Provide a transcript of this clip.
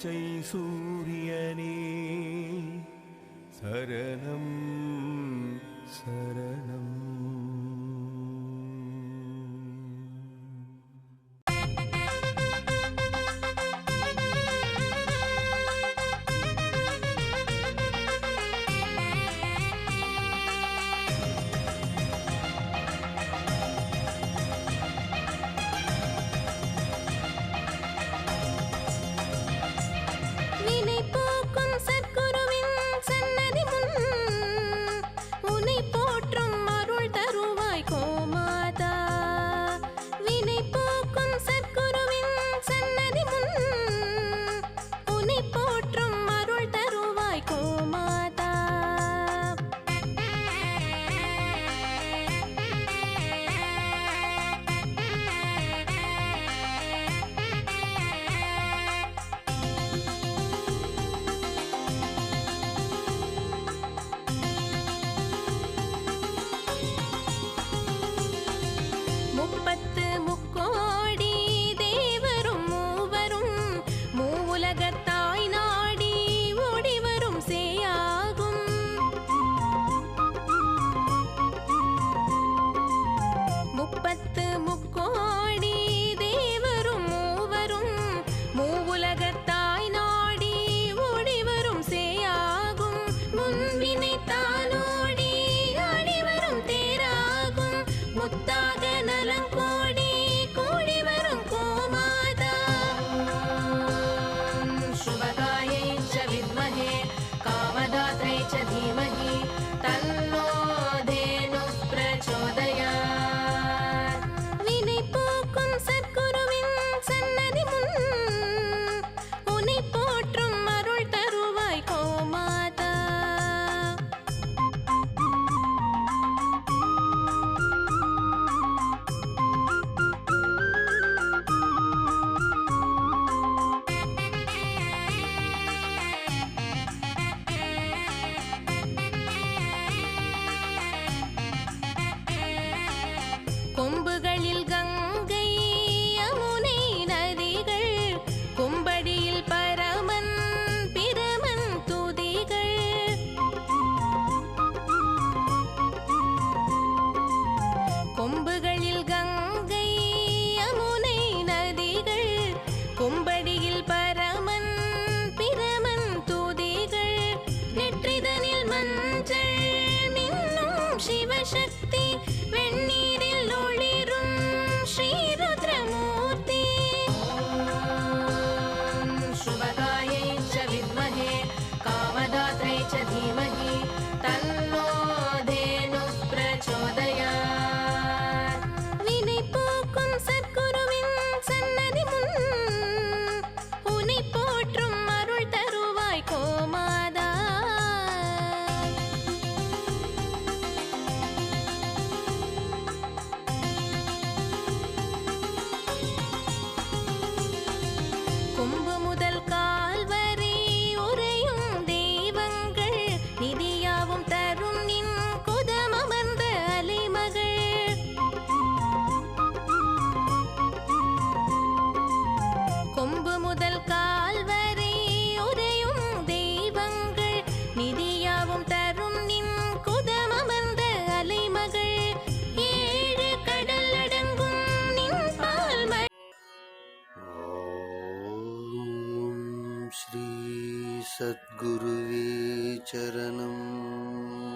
பச்சை சூரியனே சரணம் முப்பத்து முப்பது யாவும் தரும் நின் குதமமர்ந்த அலைமகள். கொம்பு முதல் கால் வரை உரையும் தெய்வங்கள். நிதியாவும் தரும் நின் குதமமர்ந்த அலைமகள். ஏழு கடல் सद्गुरुवी चरणम्।